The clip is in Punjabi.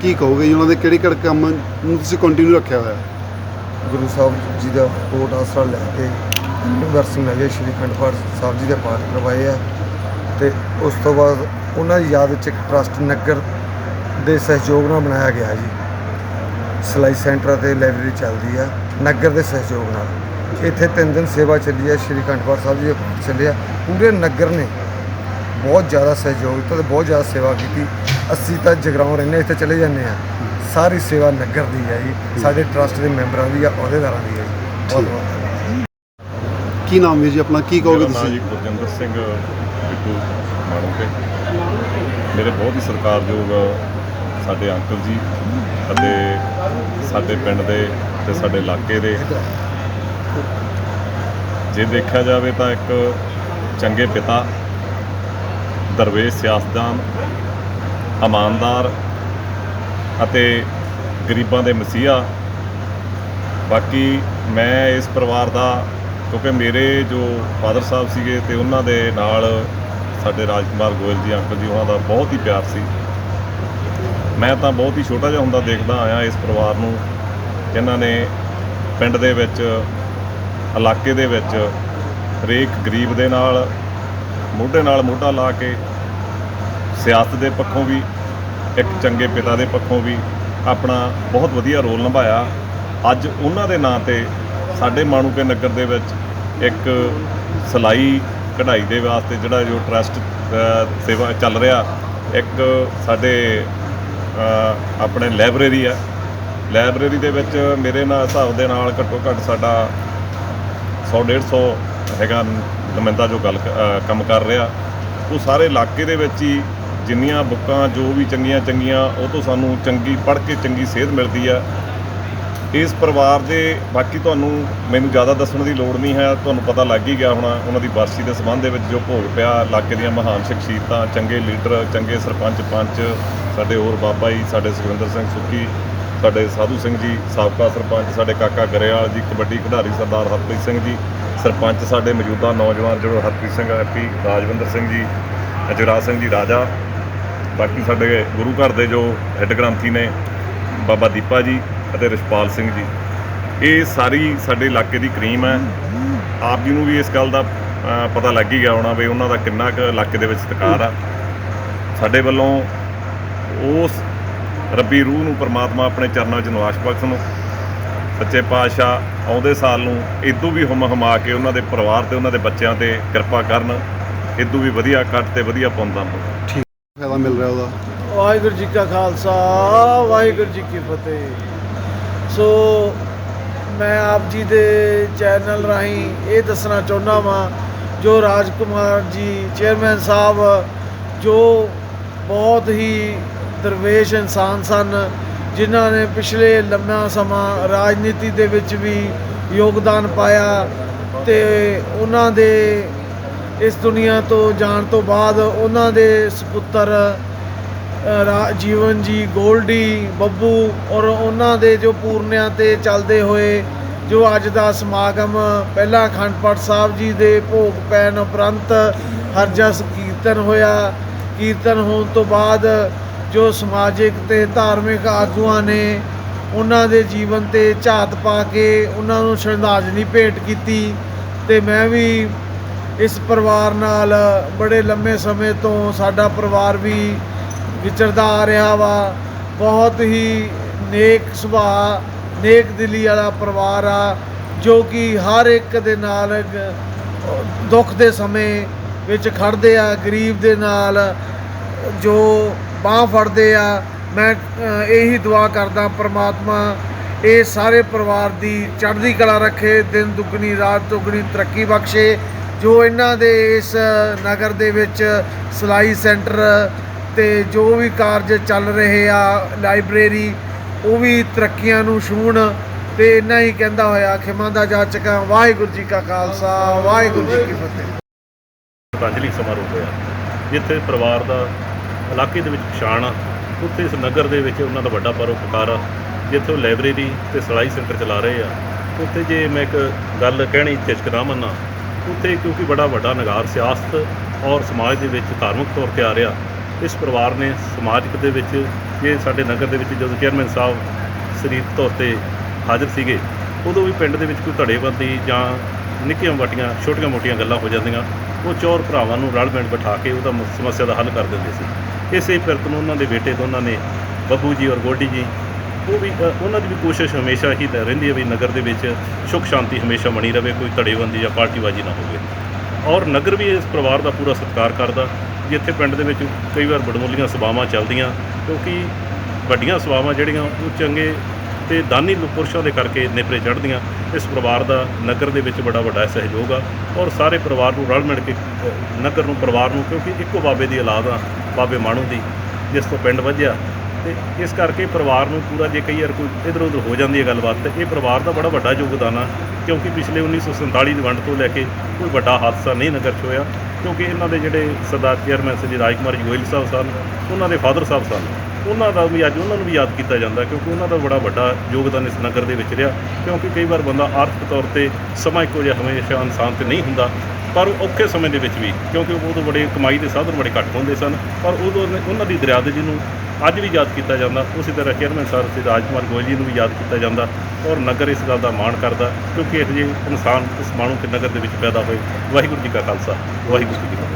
ਕੀ ਕਹੋਗੇ ਜੀ? ਉਹਨਾਂ ਦੇ ਕਿਹੜੇ ਕਿਹੜੇ ਕੰਮ ਨੂੰ ਤੁਸੀਂ ਕੰਟੀਨਿਊ ਰੱਖਿਆ ਹੋਇਆ? ਗੁਰੂ ਸਾਹਿਬ ਜੀ ਦਾ ਕੋਟ ਆਸਰਾ ਲੈ ਕੇ ਯੂਨੀਵਰਸਿਟੀ ਨਗੇ ਸ਼੍ਰੀ ਅਖੰਡ ਪਾਠ ਸਾਹਿਬ ਜੀ ਦੇ ਪਾਠ ਕਰਵਾਏ ਆ। ਤੇ ਉਸ ਤੋਂ ਬਾਅਦ ਉਹਨਾਂ ਦੀ ਯਾਦ ਵਿੱਚ ਇੱਕ ਟਰਸਟ ਨਗਰ ਦੇ ਸਹਿਯੋਗ ਨਾਲ ਬਣਾਇਆ ਗਿਆ ਜੀ। ਸਿਲਾਈ ਸੈਂਟਰ ਤੇ ਲਾਇਬ੍ਰੇਰੀ ਚੱਲਦੀ ਆ, ਨਗਰ ਦੇ ਸਹਿਯੋਗ ਨਾਲ। ਇੱਥੇ ਤਿੰਨ ਦਿਨ ਸੇਵਾ ਚੱਲੀ ਆ, ਸ਼੍ਰੀ ਅਖੰਡ ਪਾਠ ਸਾਹਿਬ ਜੀ ਦੇ ਪਾਠ ਚੱਲੇ ਪੂਰੇ ਨਗਰ ਨੇ ਬਹੁਤ ਜ਼ਿਆਦਾ ਸਹਿਯੋਗ ਦਿੱਤਾ ਤੇ ਬਹੁਤ ਜ਼ਿਆਦਾ ਸੇਵਾ ਕੀਤੀ। ਅਸੀਂ ਤਾਂ ਜਗਰਾਉਂ ਰਹਿੰਦੇ ਇੱਥੇ ਚਲੇ ਜਾਂਦੇ ਆ ਸਾਰੀ ਸੇਵਾ ਨਗਰ ਦੀ ਹੈ ਜੀ। ਸਾਡੇ ਟਰਸਟ ਦੇ ਮੈਂਬਰਾਂ ਦੀ ਆ ਅਹੁਦੇਦਾਰਾਂ ਦੀ ਹੈ ਜੀ। ਬਹੁਤ ਬਹੁਤ ਧੰਨਵਾਦ। ਕੀ ਨਾਮ ਹੈ ਜੀ ਆਪਣਾ? ਕੀ ਕਹੋਗੇ ਮੇਰਾ ਨਾਮ ਜੀ ਤੁਸੀਂ ਗੁਰਜਿੰਦਰ ਸਿੰਘ ਬਿੱਟੂ ਮਾਣੂਕੇ। ਮੇਰੇ ਬਹੁਤ ਹੀ ਸਤਿਕਾਰਯੋਗ ਸਾਡੇ ਅੰਕਲ ਜੀ ਅਤੇ ਸਾਡੇ ਪਿੰਡ ਦੇ ਤੇ ਸਾਡੇ ਇਲਾਕੇ ਦੇ। ਜੇ ਦੇਖਿਆ ਜਾਵੇ ਤਾਂ ਇੱਕ ਚੰਗੇ ਪਿਤਾ ਦਰਵੇਸ਼ ਸਿਆਸਤਦਾਨ ਇਮਾਨਦਾਰ ਅਤੇ ਗਰੀਬਾਂ ਦੇ ਮਸੀਹਾ। ਬਾਕੀ ਮੈਂ ਇਸ ਪਰਿਵਾਰ ਦਾ, ਕਿਉਂਕਿ ਮੇਰੇ ਜੋ ਫਾਦਰ ਸਾਹਿਬ ਸੀਗੇ ਤੇ ਉਹਨਾਂ ਦੇ ਨਾਲ ਸਾਡੇ ਰਾਜਕੁਮਾਰ ਗੋਇਲ ਜੀ, ਅੰਕਲ ਜੀ, ਉਹਨਾਂ ਦਾ ਬਹੁਤ ਹੀ ਪਿਆਰ ਸੀ। ਮੈਂ ਤਾਂ ਬਹੁਤ ਹੀ ਛੋਟਾ ਜਿਹਾ ਹੁੰਦਾ ਦੇਖਦਾ ਆਇਆ ਇਸ ਪਰਿਵਾਰ ਨੂੰ, ਜਿਨ੍ਹਾਂ ਨੇ ਪਿੰਡ ਦੇ ਵਿੱਚ, ਇਲਾਕੇ ਦੇ ਵਿੱਚ ਹਰੇਕ ਗਰੀਬ ਦੇ ਨਾਲ ਮੋਢੇ ਨਾਲ ਮੋਢਾ ਲਾ ਕੇ ਸਿਆਸਤ ਦੇ ਪੱਖੋਂ ਵੀ, ਇੱਕ ਚੰਗੇ ਪਿਤਾ ਦੇ ਪੱਖੋਂ ਵੀ ਆਪਣਾ ਬਹੁਤ ਵਧੀਆ ਰੋਲ ਨਿਭਾਇਆ। ਅੱਜ ਉਹਨਾਂ ਦੇ ਨਾਂ ਤੇ ਸਾਡੇ ਮਾਣੂਕੇ ਨਗਰ ਦੇ ਵਿੱਚ ਇੱਕ ਸਲਾਈ ਕਢਾਈ ਦੇ ਵਾਸਤੇ ਜਿਹੜਾ ਜੋ ਟਰਸਟ ਸੇਵਾ ਚੱਲ ਰਿਹਾ, ਇੱਕ ਸਾਡੇ ਆਪਣੇ ਲਾਇਬ੍ਰੇਰੀ ਆ। ਲਾਇਬ੍ਰੇਰੀ ਦੇ ਵਿੱਚ ਮੇਰੇ ਨਾਲ ਹਿਸਾਬ ਦੇ ਨਾਲ ਘੱਟੋ ਘੱਟ ਸਾਡਾ 100 150 ਹੈਗਾ ਨੁਮਾਇੰਦਾ ਜੋ ਗੱਲ ਕੰਮ ਕਰ ਰਿਹਾ, ਉਹ ਸਾਰੇ ਇਲਾਕੇ ਦੇ ਵਿੱਚ ਹੀ ਜਿੰਨੀਆਂ ਬੁੱਕਾਂ, ਜੋ ਵੀ ਚੰਗੀਆਂ ਚੰਗੀਆਂ, ਉਹ ਤੋਂ ਸਾਨੂੰ ਚੰਗੀ ਪੜ੍ਹ ਕੇ ਚੰਗੀ ਸੇਧ ਮਿਲਦੀ ਆ। ਇਸ ਪਰਿਵਾਰ ਦੇ, ਬਾਕੀ ਤੁਹਾਨੂੰ ਮੈਨੂੰ ਜ਼ਿਆਦਾ ਦੱਸਣ ਦੀ ਲੋੜ ਨਹੀਂ ਹੈ, ਤੁਹਾਨੂੰ ਪਤਾ ਲੱਗ ਹੀ ਗਿਆ ਹੋਣਾ, ਉਹਨਾਂ ਦੀ ਬਰਸੀ ਦੇ ਸੰਬੰਧ ਦੇ ਵਿੱਚ ਜੋ ਭੋਗ ਪਿਆ, ਇਲਾਕੇ ਦੀਆਂ ਮਹਾਨ ਸ਼ਖਸੀਅਤਾਂ ਚੰਗੇ ਲੀਡਰ, ਚੰਗੇ ਸਰਪੰਚ ਪੰਚ, ਸਾਡੇ ਹੋਰ ਬਾਬਾ ਜੀ, ਸਾਡੇ ਸੁਖਵਿੰਦਰ ਸਿੰਘ ਸੁੱਕੀ ਸਾਡੇ ਸਾਧੂ ਸਿੰਘ ਜੀ, ਸਾਬਕਾ ਸਰਪੰਚ, ਸਾਡੇ ਕਾਕਾ ਗਰੇਵਾਲ ਜੀ, ਕਬੱਡੀ ਖਿਡਾਰੀ ਸਰਦਾਰ ਹਰਪ੍ਰੀਤ ਸਿੰਘ ਜੀ ਸਰਪੰਚ ਸਾਡੇ ਮੌਜੂਦਾ ਨੌਜਵਾਨ ਜਿਹੜੇ ਹਰਪ੍ਰੀਤ ਸਿੰਘ ਹੈਪੀ ਰਾਜਵਿੰਦਰ ਸਿੰਘ ਜੀ, ਅਜਰਾਜ ਸਿੰਘ ਜੀ ਰਾਜਾ, ਬਾਕੀ ਸਾਡੇ ਗੁਰੂ ਘਰ ਦੇ ਜੋ ਹੈੱਡ ਗ੍ਰੰਥੀ ਨੇ, ਬਾਬਾ ਦੀਪਾ ਜੀ ਅਤੇ ਰਿਸ਼ਪਾਲ ਸਿੰਘ ਜੀ। ਇਹ ਸਾਰੀ ਸਾਡੇ ਇਲਾਕੇ ਦੀ ਕਰੀਮ ਹੈ। ਆਪ ਜੀ ਨੂੰ ਵੀ ਇਸ ਗੱਲ ਦਾ ਪਤਾ ਲੱਗ ਹੀ ਗਿਆ ਹੋਣਾ ਵੀ ਉਹਨਾਂ ਦਾ ਕਿੰਨਾ ਕੁ ਇਲਾਕੇ ਦੇ ਵਿੱਚ ਸਤਿਕਾਰ ਆ। ਸਾਡੇ ਵੱਲੋਂ ਉਸ ਰੱਬੀ ਰੂਹ ਨੂੰ, ਪਰਮਾਤਮਾ ਆਪਣੇ ਚਰਨਾਂ ਵਿੱਚ ਨਿਵਾਸ ਬਖਸ਼ਣ ਸੱਚੇ ਪਾਤਸ਼ਾਹ ਆਉਂਦੇ ਸਾਲ ਨੂੰ ਇਦੋਂ ਵੀ ਹਮ ਹਮਾ ਕੇ ਉਹਨਾਂ ਦੇ ਪਰਿਵਾਰ ਤੇ ਉਹਨਾਂ ਦੇ ਬੱਚਿਆਂ ਤੇ ਕਿਰਪਾ ਕਰਨ ਇਦੋਂ ਵੀ ਵਧੀਆ ਕੱਟ ਤੇ ਵਧੀਆ ਪੁੰਦਾਂ ਫਾਇਦਾ ਮਿਲ ਰਿਹਾ ਉਹਦਾ। ਵਾਹਿਗੁਰੂ ਜੀ ਕਾ ਖਾਲਸਾ ਵਾਹਿਗੁਰੂ ਜੀ ਕੀ ਫਤਿਹ। ਸੋ ਮੈਂ ਆਪ ਜੀ ਦੇ ਚੈਨਲ ਰਾਹੀਂ ਇਹ ਦੱਸਣਾ ਚਾਹੁੰਦਾ ਵਾਂ ਜੋ ਰਾਜਕੁਮਾਰ ਜੀ ਚੇਅਰਮੈਨ ਸਾਹਿਬ ਜੋ ਬਹੁਤ ਹੀ ਦਰਵੇਸ਼ ਇਨਸਾਨ ਸਨ ਜਿਨ੍ਹਾਂ ਨੇ ਪਿਛਲੇ ਲੰਮਾ ਸਮਾਂ ਰਾਜਨੀਤੀ ਦੇ ਵਿੱਚ ਵੀ ਯੋਗਦਾਨ ਪਾਇਆ ਤੇ ਉਹਨਾਂ ਦੇ ਇਸ ਦੁਨੀਆ ਤੋਂ ਜਾਣ ਤੋਂ ਬਾਅਦ ਉਹਨਾਂ ਦੇ ਸੁਪੁੱਤਰ ਰਾ- ਜੀਵਨ ਜੀ ਗੋਲਡੀ, ਬੱਬੂ ਔਰ ਉਹਨਾਂ ਦੇ ਜੋ ਪੂਰਨਿਆਂ ਤੇ ਚੱਲਦੇ ਹੋਏ ਜੋ ਅੱਜ ਦਾ ਸਮਾਗਮ ਪਹਿਲਾਂ ਅਖੰਡ ਪਾਠ ਸਾਹਿਬ ਜੀ ਦੇ ਭੋਗ ਪੈਣ ਉਪਰੰਤ ਹਰਜਸ ਕੀਰਤਨ ਹੋਇਆ। ਕੀਰਤਨ ਹੋਣ ਤੋਂ ਬਾਅਦ ਜੋ ਸਮਾਜਿਕ ਤੇ ਧਾਰਮਿਕ ਆਗੂਆਂ ਨੇ ਉਹਨਾਂ ਦੇ ਜੀਵਨ ਤੇ ਝਾਤ ਪਾ ਕੇ ਉਹਨਾਂ ਨੂੰ ਸ਼ਰਧਾਂਜਲੀ ਭੇਟ ਕੀਤੀ ਤੇ ਮੈਂ ਵੀ ਇਸ ਪਰਿਵਾਰ ਨਾਲ ਬੜੇ ਲੰਮੇ ਸਮੇਂ ਤੋਂ ਸਾਡਾ ਪਰਿਵਾਰ ਵੀ ਵਿਚਰਦਾ ਆ ਰਿਹਾ ਵਾ। ਬਹੁਤ ਹੀ ਨੇਕ ਸੁਭਾਅ, ਨੇਕ ਦਿਲੀ ਵਾਲਾ ਪਰਿਵਾਰ ਆ, ਜੋ ਕਿ ਹਰ ਇੱਕ ਦੇ ਨਾਲ ਦੁੱਖ ਦੇ ਸਮੇਂ ਵਿੱਚ ਖੜਦੇ ਆ, ਗਰੀਬ ਦੇ ਨਾਲ ਜੋ ਬਾਹ ਫੜਦੇ ਆ। ਮੈਂ ਇਹੀ ਦੁਆ ਕਰਦਾ ਪ੍ਰਮਾਤਮਾ, ਇਹ ਸਾਰੇ ਪਰਿਵਾਰ ਦੀ ਚੜ੍ਹਦੀ ਕਲਾ ਰੱਖੇ, ਦਿਨ ਦੁੱਗਣੀ, ਰਾਤ ਦੁੱਗਣੀ ਤਰੱਕੀ ਬਖਸ਼ੇ, ਜੋ ਇਹਨਾਂ ਦੇ ਇਸ ਨਗਰ ਦੇ ਵਿੱਚ ਸਿਲਾਈ ਸੈਂਟਰ ਤੇ ਜੋ ਵੀ ਕਾਰਜ ਚੱਲ ਰਹੇ ਆ, ਲਾਇਬ੍ਰੇਰੀ, ਉਹ ਵੀ ਤਰੱਕੀਆਂ ਨੂੰ ਛੂਹਣ ਤੇ ਇੰਨਾ ਹੀ ਕਹਿੰਦਾ ਹੋਇਆ, ਖਿਮਾ ਦਾ ਜਾਚਕਾਂ ਵਾਹਿਗੁਰੂ ਜੀ ਕਾ ਖਾਲਸਾ, ਵਾਹਿਗੁਰੂ ਜੀ ਕੀ ਫਤਿਹ। ਸ਼ਰਧਾਂਜਲੀ ਸਮਾਰੋਹ ਹੋਇਆ। ਜਿੱਥੇ ਪਰਿਵਾਰ ਦਾ ਇਲਾਕੇ ਦੇ ਵਿੱਚ ਪਛਾਣ ਆ। ਉੱਥੇ ਇਸ ਨਗਰ ਦੇ ਵਿੱਚ ਉਹਨਾਂ ਦਾ ਵੱਡਾ ਪਰਉਪਕਾਰ ਆ, ਜਿੱਥੇ ਉਹ ਲਾਇਬ੍ਰੇਰੀ ਤੇ ਸਿਲਾਈ ਸੈਂਟਰ ਚਲਾ ਰਹੇ ਆ। ਉੱਥੇ ਜੇ ਮੈਂ ਇੱਕ ਗੱਲ ਕਹਿਣੀ ਝਿਜਕਦਾ ਮੰਨਾ ਉੱਥੇ ਕਿਉਂਕਿ ਬੜਾ ਵੱਡਾ ਨਗਾਰ ਸਿਆਸਤ ਔਰ ਸਮਾਜ ਦੇ ਵਿੱਚ ਧਾਰਮਿਕ ਤੌਰ ਤੇ ਆ ਰਿਹਾ, ਇਸ ਪਰਿਵਾਰ ਨੇ ਸਮਾਜਿਕ ਦੇ ਵਿੱਚ ਜੇ ਸਾਡੇ ਨਗਰ ਦੇ ਵਿੱਚ ਜਦੋਂ ਚੇਅਰਮੈਨ ਸਾਹਿਬ ਸਰੀਰਕ ਤੌਰ ਤੇ ਹਾਜ਼ਰ ਸੀਗੇ, ਉਦੋਂ ਵੀ ਪਿੰਡ ਦੇ ਵਿੱਚ ਕੋਈ ਧੜੇਬੰਦੀ ਜਾਂ ਨਿੱਕੀਆਂ ਮੋਟੀਆਂ, ਛੋਟੀਆਂ ਮੋਟੀਆਂ ਗੱਲਾਂ ਹੋ ਜਾਂਦੀਆਂ। ਉਹ ਚੋਰ ਭਰਾਵਾਂ ਨੂੰ ਰਲ ਮਿਲ ਬਿਠਾ ਕੇ ਉਹਦਾ ਸਮੱਸਿਆ ਦਾ ਹੱਲ ਕਰ ਦਿੰਦੇ ਸੀ। ਇਸੇ ਪਿਰਤ ਨੂੰ ਉਹਨਾਂ ਦੇ ਬੇਟੇ ਦੋਨਾਂ ਨੇ ਬੱਬੂ ਜੀ ਔਰ ਗੋਡੀ ਜੀ, ਉਹ ਵੀ ਉਹਨਾਂ ਦੀ ਵੀ ਕੋਸ਼ਿਸ਼ ਹਮੇਸ਼ਾ ਹੀ ਤਾਂ ਰਹਿੰਦੀ ਹੈ ਵੀ ਨਗਰ ਦੇ ਵਿੱਚ ਸੁੱਖ ਸ਼ਾਂਤੀ ਹਮੇਸ਼ਾ ਬਣੀ ਰਵੇ ਕੋਈ ਧੜੇਬੰਦੀ ਜਾਂ ਪਾਰਟੀਬਾਜ਼ੀ ਨਾ ਹੋਵੇ। ਔਰ ਨਗਰ ਵੀ ਇਸ ਪਰਿਵਾਰ ਦਾ ਪੂਰਾ ਸਤਿਕਾਰ ਕਰਦਾ, ਜਿੱਥੇ ਪਿੰਡ ਦੇ ਵਿੱਚ ਕਈ ਵਾਰ ਬੜਮੁੱਲੀਆਂ ਸਭਾਵਾਂ ਚੱਲਦੀਆਂ, ਕਿਉਂਕਿ ਵੱਡੀਆਂ ਸਭਾਵਾਂ ਜਿਹੜੀਆਂ ਉਹ ਚੰਗੇ ਤੇ ਦਾਨੀ ਪੁਰਸ਼ਾਂ ਦੇ ਕਰਕੇ ਨੇਪਰੇ ਚੜ੍ਹਦੀਆਂ। ਇਸ ਪਰਿਵਾਰ ਦਾ ਨਗਰ ਦੇ ਵਿੱਚ ਬੜਾ ਵੱਡਾ ਸਹਿਯੋਗ ਆ ਔਰ ਸਾਰੇ ਪਰਿਵਾਰ ਨੂੰ ਰਲ ਮਿਲ ਕੇ ਨਗਰ ਨੂੰ, ਪਰਿਵਾਰ ਨੂੰ, ਕਿਉਂਕਿ ਇੱਕੋ ਬਾਬੇ ਦੀ ਔਲਾਦ ਆ, ਬਾਬੇ ਮਾਣੂ ਦੀ, ਜਿਸ ਤੋਂ ਪਿੰਡ ਵੱਜਿਆ। ਤੇ ਇਸ ਕਰਕੇ ਪਰਿਵਾਰ ਨੂੰ ਪੂਰਾ ਜੇ ਕਈ ਵਾਰ ਕੋਈ ਇਧਰ ਉਧਰ ਹੋ ਜਾਂਦੀ ਹੈ ਗੱਲਬਾਤ, ਤੇ ਇਹ ਪਰਿਵਾਰ ਦਾ ਬੜਾ ਵੱਡਾ ਯੋਗਦਾਨ ਆ, ਕਿਉਂਕਿ ਪਿਛਲੇ 1947 ਦੀ ਵੰਡ ਤੋਂ ਲੈ ਕੇ ਕੋਈ ਵੱਡਾ ਹਾਦਸਾ ਨਹੀਂ ਨਗਰ 'ਚ ਹੋਇਆ, ਕਿਉਂਕਿ ਇਹਨਾਂ ਦੇ ਜਿਹੜੇ ਸਰਦਾਰ ਚੇਅਰਮੈਨ ਸ੍ਰੀ ਰਾਜ ਕੁਮਾਰ ਗੋਇਲ ਸਾਹਿਬ ਸਨ, ਉਹਨਾਂ ਦੇ ਫਾਦਰ ਸਾਹਿਬ ਸਨ। ਉਹਨਾਂ ਦਾ ਵੀ ਅੱਜ ਉਹਨਾਂ ਨੂੰ ਵੀ ਯਾਦ ਕੀਤਾ ਜਾਂਦਾ ਕਿਉਂਕਿ ਉਹਨਾਂ ਦਾ ਬੜਾ ਵੱਡਾ ਯੋਗਦਾਨ ਇਸ ਨਗਰ ਦੇ ਵਿੱਚ ਰਿਹਾ, ਕਿਉਂਕਿ ਕਈ ਵਾਰ ਬੰਦਾ ਆਰਥਿਕ ਤੌਰ ਤੇ ਸਮਾਂ ਇੱਕੋ ਜਿਹਾ ਹਮੇਸ਼ਾ ਇਨਸਾਨ ਤੇ ਨਹੀਂ ਹੁੰਦਾ, ਪਰ ਉਹ ਔਖੇ ਸਮੇਂ ਦੇ ਵਿੱਚ ਵੀ, ਕਿਉਂਕਿ ਉਦੋਂ ਬੜੇ ਕਮਾਈ ਦੇ ਸਾਧਨ ਬੜੇ ਘੱਟ ਹੁੰਦੇ ਸਨ, ਪਰ ਉਦੋਂ ਉਹਨਾਂ ਦੀ ਦਰਿਆਦਗੀ ਨੂੰ ਅੱਜ ਵੀ ਯਾਦ ਕੀਤਾ ਜਾਂਦਾ, ਉਸੇ ਤਰ੍ਹਾਂ ਚੇਅਰਮੈਨ ਸਰ ਸ੍ਰੀ ਰਾਜਕੁਮਾਰ ਗੋਇਲ ਜੀ ਨੂੰ ਵੀ ਯਾਦ ਕੀਤਾ ਜਾਂਦਾ ਔਰ ਨਗਰ ਇਸ ਗੱਲ ਦਾ ਮਾਣ ਕਰਦਾ, ਕਿਉਂਕਿ ਇਹੋ ਜਿਹੇ ਇਨਸਾਨ ਇਸ ਮਾਣੂ ਕੇ ਨਗਰ ਦੇ ਵਿੱਚ ਪੈਦਾ ਹੋਏ। ਵਾਹਿਗੁਰੂ ਜੀ ਕਾ ਖਾਲਸਾ, ਵਾਹਿਗੁਰੂ ਜੀ ਕੀ ਫਤਿਹ।